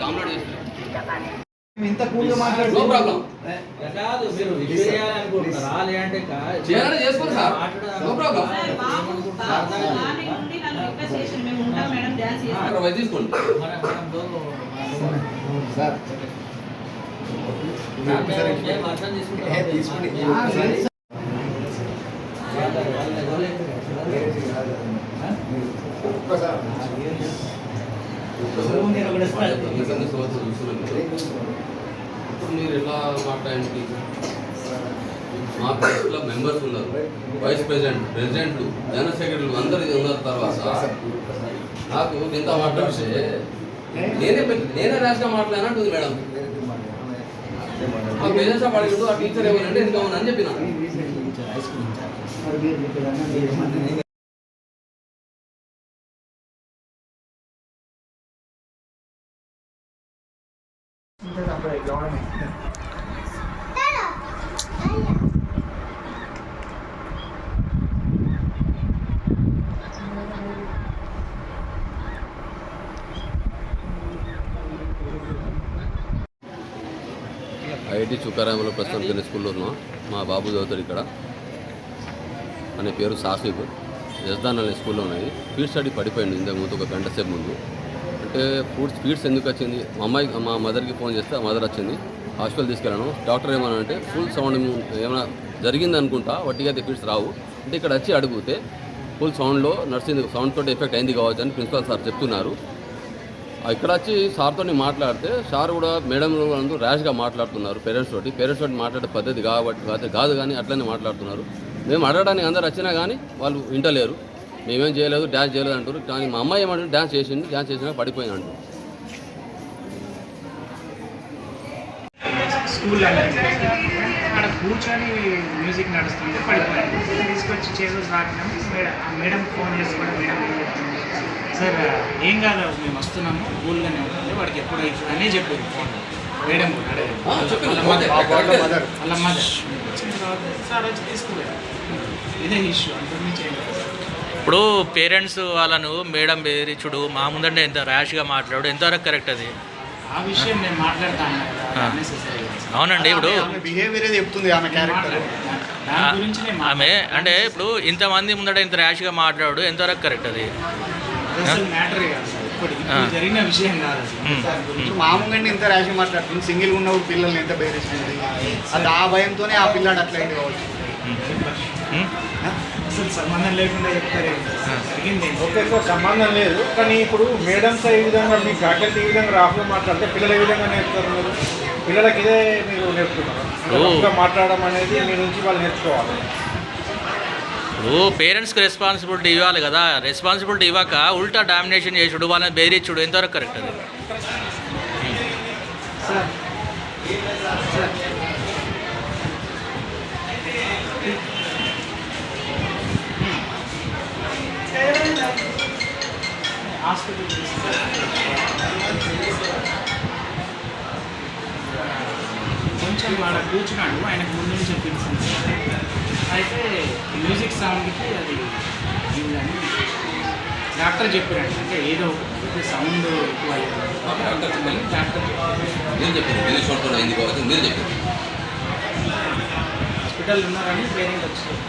Download చేస్తుంది ఇంత కూల్గా మాట్లాడు నో ప్రాబ్లం కాదు మీరు చేయాలనుకుంటున్నారా లేదంటే కా- చేయాలంటే చేసుకోండి సార్. No problem. తీసుకోండి మన- ఇప్పుడు మీరు ఎలా మాట్లాడండి మా ప్రెస్లో మెంబర్స్ ఉన్నారు. వైస్ ప్రెసిడెంట్ ప్రెసిడెంట్లు జనరల్ సెక్రటరీలు అందరు ఇది ఉన్న తర్వాత. నాకు ఇంత మాట్లాడితే నేనే నేనే రాసిన మాట్లాడినట్టుంది మేడం. మా పేరెంట్స్ పడినట్టు ఆ టీచర్ ఎవరంటే ఎందుకు ఉందని చెప్పిన. ఐఐటి చుక్కారాములో ప్రస్తుతం తిన్న స్కూల్లో ఉన్నాం. మా బాబు చదువుతాడు ఇక్కడ. అనే పేరు సాసిబ్. యజ్దాన్ అనే స్కూల్లో ఉన్నాయి ఫీడ్ స్టడీ పడిపోయింది ఇంతకు ముందు ఒక గంట సేపు ముందు. అంటే ఫుడ్ స్పీడ్స్ ఎందుకు వచ్చింది? మా అమ్మాయి మా మదర్కి ఫోన్ చేస్తే ఆ మదర్ వచ్చింది హాస్పిటల్ తీసుకెళ్ళాను. డాక్టర్ ఏమన్నా అంటే ఫుల్ సౌండ్ ఏమైనా జరిగింది అనుకుంటా వట్టిగా అయితే ఫీడ్స్ రావు. అంటే ఇక్కడ వచ్చి అడిగితే ఫుల్ సౌండ్లో నర్సింగ్ సౌండ్ తోటి ఎఫెక్ట్ అయింది కావచ్చు అని ప్రిన్సిపల్ సార్ చెప్తున్నారు. ఇక్కడ వచ్చి సార్తో మాట్లాడితే సార్ కూడా మేడం అందరూ ర్యాష్గా మాట్లాడుతున్నారు పేరెంట్స్ తోటి. పేరెంట్స్ తోటి మాట్లాడే పద్ధతి కాబట్టి కాదు- కాదు కానీ అట్లనే మాట్లాడుతున్నారు. మేము అడగడానికి అందరు వచ్చినా కానీ వాళ్ళు వింటలేరు. మేమేం చేయలేదు డ్యాన్స్ చేయలేదు అంటారు కానీ మా అమ్మాయి ఏమంటారు డ్యాన్స్ చేసింది డ్యాన్స్ చేసినా పడిపోయింది అంటారు స్కూల్ అక్కడ కూర్చొని మ్యూజిక్ నడుస్తుంది పడిపోయాను తీసుకొచ్చి మేడం ఆ మేడం ఫోన్ చేసి కూడా మేడం ఏం చెప్తుంది సార్ ఏం కాదు మేము వస్తున్నాము కూల్గానే ఉంటుంది వాడికి ఎప్పుడు అవుతుంది అనే చెప్పింది ఫోన్. మేడం కూడా. వాళ్ళ మదర్ వచ్చిన తర్వాత సార్ వచ్చి తీసుకుపోయారు. ఇదే ఇష్యూ అంతకుమించి ఏం లేదు. ఇప్పుడు పేరెంట్స్ వాళ్ళను మేడం బెదిరించుడు మా ముందంటే ఎంత ర్యాష్గా మాట్లాడు ఎంతవరకు కరెక్ట్ అది? ఆ విషయం నేను మాట్లాడతాను. అవునండి ఇప్పుడు ఆమె బిహేవియర్ చెప్తుంది ఆమె క్యారెక్టర్ ఆమె అంటే ఇప్పుడు ఇంతమంది ముందట ఇంత ర్యాష్గా మాట్లాడు ఎంతవరకు కరెక్ట్ అది? జరిగిన విషయం కాదు. మామూలుగా ఇంత ర్యాష్ మాట్లాడుతుంది సింగిల్ ఉన్నప్పుడు పిల్లల్ని ఎంత బెదిరిస్తుంది అది ఆ భయంతోనే ఆ పిల్లాడు అట్లా అయింది కావచ్చు. అసలు సంబంధం లేకుండా చెప్తారు సంబంధం లేదు కానీ ఇప్పుడు మేడమ్స్ ఏ విధంగా మీ ఫ్యాకల్టీ ఈ విధంగా రాఫ్లో మాట్లాడితే పిల్లలు ఏ విధంగా నేర్పుతారు మీరు? పిల్లలకి ఇదే మీరు నేర్పుతున్నారు. మాట్లాడడం అనేది మీ నుంచి వాళ్ళు నేర్చుకోవాలి. ఇప్పుడు పేరెంట్స్కి రెస్పాన్సిబిలిటీ ఇవ్వాలి కదా. రెస్పాన్సిబిలిటీ ఇవ్వక ఉల్టా డామినేషన్ చేసుడు వాళ్ళని బెదిరించుడు ఎంతవరకు కరెక్ట్ అది? కొంచెం వాడు కూర్చున్నాడు ఆయనకు ముందు నుంచి తెలిసింది అయితే మ్యూజిక్ సౌండ్కి అది ఇదని డాక్టర్ చెప్పారంట అంటే ఏదో సౌండ్ ఎక్కువ డాక్టర్ చెప్పారు? మీరు చెప్పింది మీరు చూడకుండా అయింది మీరు చెప్పింది హాస్పిటల్ ఉన్నారని పేరెంట్ వచ్చారు.